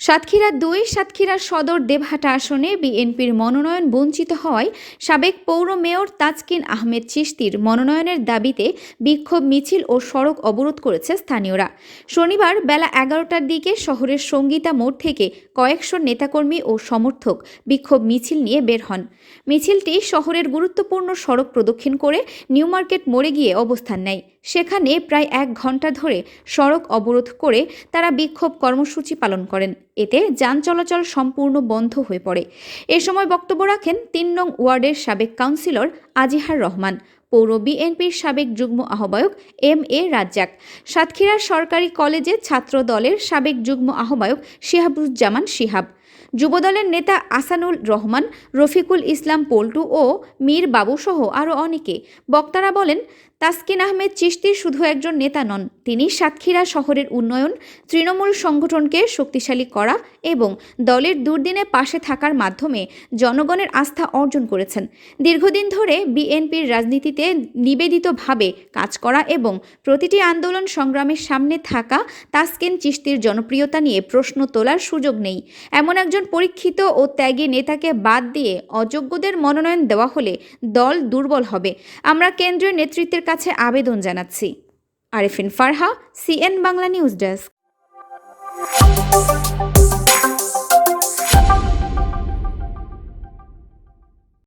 সাতক্ষীরা দুই, সাতক্ষীরা সদর দেবহাটা আসনে বিএনপির মনোনয়ন বঞ্চিত হওয়ায় সাবেক পৌর মেয়র তাজকিন আহমেদ চিশতির মনোনয়নের দাবিতে বিক্ষোভ মিছিল ও সড়ক অবরোধ করেছে স্থানীয়রা। শনিবার বেলা এগারোটার দিকে শহরের সঙ্গীতা মোড় থেকে কয়েকশো নেতাকর্মী ও সমর্থক বিক্ষোভ মিছিল নিয়ে বের হন। মিছিলটি শহরের গুরুত্বপূর্ণ সড়ক প্রদক্ষিণ করে নিউ মার্কেট মোড়ে গিয়ে অবস্থান নেয়। সেখানে প্রায় এক ঘণ্টা ধরে সড়ক অবরোধ করে তারা বিক্ষোভ কর্মসূচি পালন করেন। এতে যান চলাচল সম্পূর্ণ বন্ধ হয়ে পড়ে। এ সময় বক্তব্য রাখেন তিন নং ওয়ার্ডের সাবেক কাউন্সিলর আজিহার রহমান, পৌর বিএনপির সাবেক যুগ্ম আহ্বায়ক এম এ রাজ্জাক সাতক্ষীরা সরকারি কলেজে ছাত্র দলের সাবেক যুগ্ম আহ্বায়ক শিহাবুজ্জামান শিহাব যুবদলের নেতা আসানুল রহমান, রফিকুল ইসলাম পল্টু ও মীর বাবুসহ আরও অনেকে। বক্তারা বলেন, তাসকিন আহমেদ চিশতি শুধু একজন নেতা নন, তিনি সাতক্ষীরা শহরের উন্নয়ন, তৃণমূল সংগঠনকে শক্তিশালী করা এবং দলের দুর্দিনে পাশে থাকার মাধ্যমে জনগণের আস্থা অর্জন করেছেন। দীর্ঘদিন ধরে বিএনপির রাজনীতিতে নিবেদিতভাবে কাজ করা এবং প্রতিটি আন্দোলন সংগ্রামের সামনে থাকা তাসকিন চিশতির জনপ্রিয়তা নিয়ে প্রশ্ন তোলার সুযোগ নেই। এমন একজন পরীক্ষিত ও ত্যাগী নেতাকে বাদ দিয়ে অযোগ্যদের মনোনয়ন দেওয়া হলে দল দুর্বল হবে। আমরা কেন্দ্রীয় নেতৃত্বের কাছে আবেদন জানাচ্ছি। Arefin Farha, CN Bangla news desk.